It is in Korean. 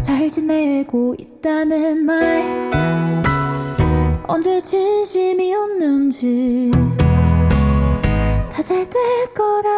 잘 지내고 있다는 말. 언제 진심이었는지 다 잘 될 거라